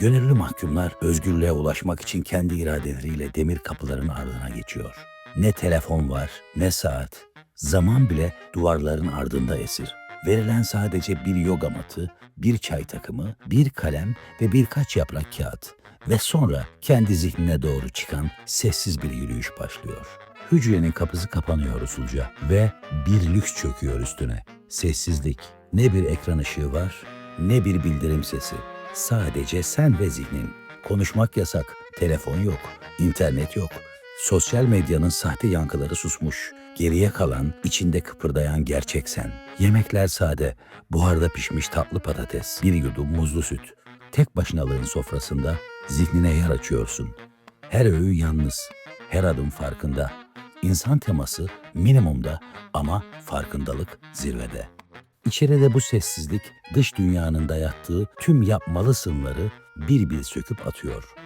Gönüllü mahkumlar özgürlüğe ulaşmak için kendi iradeleriyle demir kapıların ardına geçiyor. Ne telefon var, ne saat. Zaman bile duvarların ardında esir. Verilen sadece bir yoga matı, bir çay takımı, bir kalem ve birkaç yaprak kağıt. Ve sonra kendi zihnine doğru çıkan sessiz bir yürüyüş başlıyor. Hücrenin kapısı kapanıyor usulca ve bir lüks çöküyor üstüne. Sessizlik. Ne bir ekran ışığı var, ne bir bildirim sesi. Sadece sen ve zihnin. Konuşmak yasak, telefon yok, internet yok. Sosyal medyanın sahte yankıları susmuş. Geriye kalan, içinde kıpırdayan gerçek sen. Yemekler sade, buharda pişmiş tatlı patates, bir yudum muzlu süt. Tek başınalığın sofrasında zihnine yer açıyorsun. Her öğü yalnız, her adım farkında. İnsan teması minimumda ama farkındalık zirvede. İçeride bu sessizlik dış dünyanın dayattığı tüm yapmalısınları bir bir söküp atıyor.